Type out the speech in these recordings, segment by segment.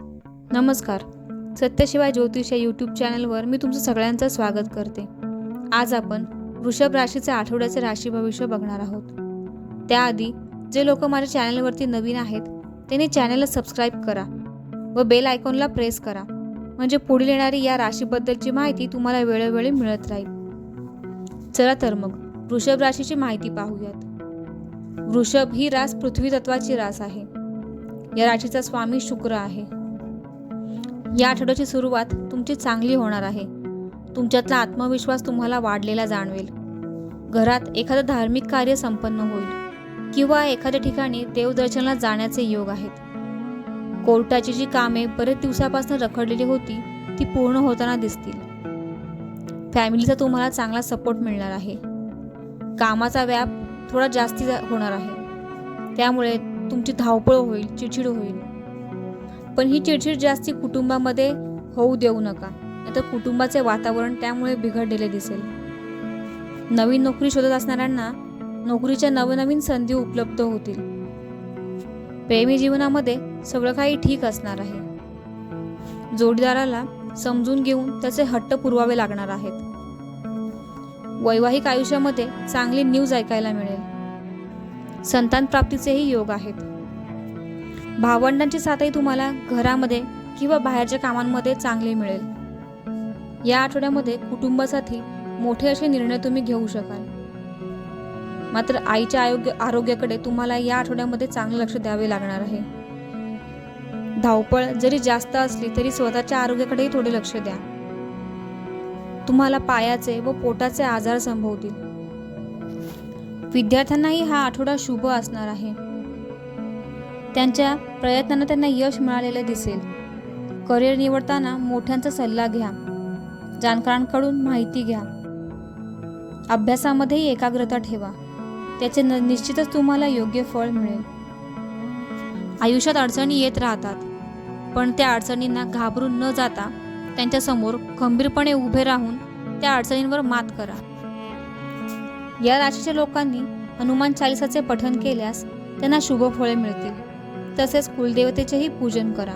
नमस्कार. सत्यशिवाय ज्योतिष या यूट्यूब चॅनलवर मी तुमचं सगळ्यांचं स्वागत करते. आज आपण वृषभ राशीचे आठवड्याचे राशी भविष्य बघणार आहोत. त्याआधी जे लोक माझ्या चॅनलवरती नवीन आहेत त्यांनी चॅनलला सबस्क्राईब करा व बेल आयकॉनला प्रेस करा. म्हणजे पुढील येणारी या राशीबद्दलची माहिती तुम्हाला वेळोवेळी मिळत राहील. चला तर मग वृषभ राशीची माहिती पाहूयात. वृषभ ही रास पृथ्वी तत्वाची रास आहे. या राशीचा स्वामी शुक्र आहे. या आठवड्याची सुरुवात तुमची चांगली होणार आहे. तुमच्यातला आत्मविश्वास तुम्हाला वाढलेला जाणवेल. घरात एखादं धार्मिक कार्य संपन्न होईल किंवा एखाद्या ठिकाणी देवदर्शनाला जाण्याचे योग आहेत. कोर्टाची जी कामे बरेच दिवसापासून रखडलेली होती ती पूर्ण होताना दिसतील. फॅमिलीचा तुम्हाला चांगला सपोर्ट मिळणार आहे. कामाचा व्याप थोडा जास्ती जा- होणार आहे. त्यामुळे तुमची धावपळ होईल चिडचिड होईल. पण ही चिडचिड जास्ती कुटुंबामध्ये होऊ देऊ नका. नाहीतर कुटुंबाचे वातावरण त्यामुळे बिघडलेले दिसेल. नवीन नोकरी शोधत असणाऱ्यांना नोकरीच्या नवनवीन संधी उपलब्ध होतील. प्रेमी जीवनामध्ये सगळं काही ठीक असणार आहे. जोडीदाराला समजून घेऊन त्याचे हट्ट पुरवावे लागणार आहेत. वैवाहिक आयुष्यामध्ये चांगली न्यूज ऐकायला मिळेल. संतान प्राप्तीचेही योग आहेत. भावंडांची साथही तुम्हाला घरामध्ये किंवा बाहेरच्या कामांमध्ये चांगली मिळेल. या आठवड्यामध्ये कुटुंबासाठी मोठे असे निर्णय तुम्ही घेऊ शकाल. मात्र आईच्या आरोग्य आरोग्याकडे तुम्हाला या आठवड्यामध्ये चांगलं लक्ष द्यावे लागणार आहे. धावपळ जरी जास्त असली तरी स्वतःच्या आरोग्याकडेही थोडे लक्ष द्या. तुम्हाला पायाचे व पोटाचे आजार संभवतील. विद्यार्थ्यांनाही हा आठवडा शुभ असणार आहे. त्यांच्या प्रयत्नांना त्यांना यश मिळालेलं दिसेल. करिअर निवडताना मोठ्यांचा सल्ला घ्या. जाणकारांकडून माहिती घ्या. अभ्यासामध्येही एकाग्रता ठेवा. त्याचे न निश्चितच तुम्हाला योग्य फळ मिळेल. आयुष्यात अडचणी येत राहतात पण त्या अडचणींना घाबरून न जाता त्यांच्यासमोर खंबीरपणे उभे राहून त्या अडचणींवर मात करा. या राशीच्या लोकांनी हनुमान चालिसाचे पठन केल्यास त्यांना शुभ फळे मिळतील. तसेच कुलदेवतेचेही पूजन करा.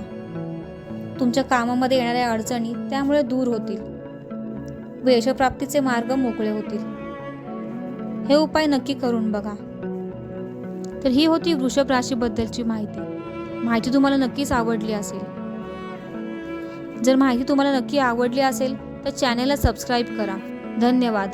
तुमच्या कामामध्ये येणाऱ्या अडचणी त्यामुळे दूर होतील. व यशप्राप्तीचे मार्ग मोकळे होतील. हे उपाय नक्की करून बघा. तर ही होती वृषभ राशीबद्दलची माहिती. माहिती तुम्हाला नक्कीच आवडली असेल. जर माहिती तुम्हाला नक्की आवडली असेल तर चॅनेलला सबस्क्राईब करा. धन्यवाद.